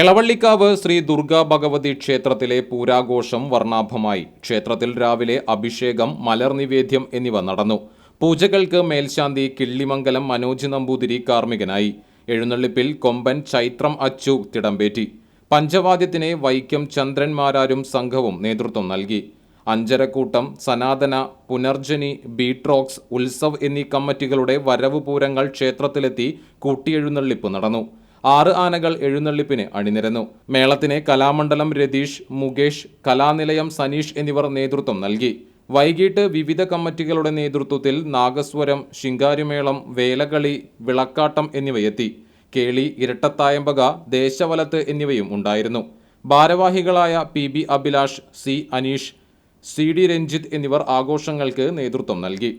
എളവള്ളിക്കാവ് ശ്രീ ദുർഗാ ഭഗവതി ക്ഷേത്രത്തിലെ പൂരാഘോഷം വർണാഭമായി. ക്ഷേത്രത്തിൽ രാവിലെ അഭിഷേകം മലർ നിവേദ്യം എന്നിവ നടന്നു. പൂജകൾക്ക് മേൽശാന്തി കിള്ളിമംഗലം മനോജ് നമ്പൂതിരി കാർമ്മികനായി. എഴുന്നള്ളിപ്പിൽ കൊമ്പൻ ചൈത്രം അച്ചു തിടമ്പേറ്റി. പഞ്ചവാദ്യത്തിനെ വൈക്കം ചന്ദ്രന്മാരാരും സംഘവും നേതൃത്വം നൽകി. അഞ്ചരക്കൂട്ടം സനാതന പുനർജനി ബീട്രോക്സ് ഉത്സവ് എന്നീ കമ്മിറ്റികളുടെ വരവ് പൂരങ്ങൾ ക്ഷേത്രത്തിലെത്തി കൂട്ടിയെഴുന്നള്ളിപ്പ് നടന്നു. ആറ് ആനകൾ എഴുന്നള്ളിപ്പിന് അണിനിരന്നു. മേളത്തിന് കലാമണ്ഡലം രതീഷ് മുകേഷ് കലാനിലയം സനീഷ് എന്നിവർ നേതൃത്വം നൽകി. വൈകിട്ട് വിവിധ കമ്മിറ്റികളുടെ നേതൃത്വത്തിൽ നാഗസ്വരം ശിങ്കാരിമേളം വേലകളി വിളക്കാട്ടം എന്നിവയെത്തി. കേളി ഇരട്ടത്തായമ്പക ദേശവലത്ത് എന്നിവയും ഉണ്ടായിരുന്നു. ഭാരവാഹികളായ P B Abhilash C Aneesh C D Ranjith എന്നിവർ ആഘോഷങ്ങൾക്ക് നേതൃത്വം നൽകി.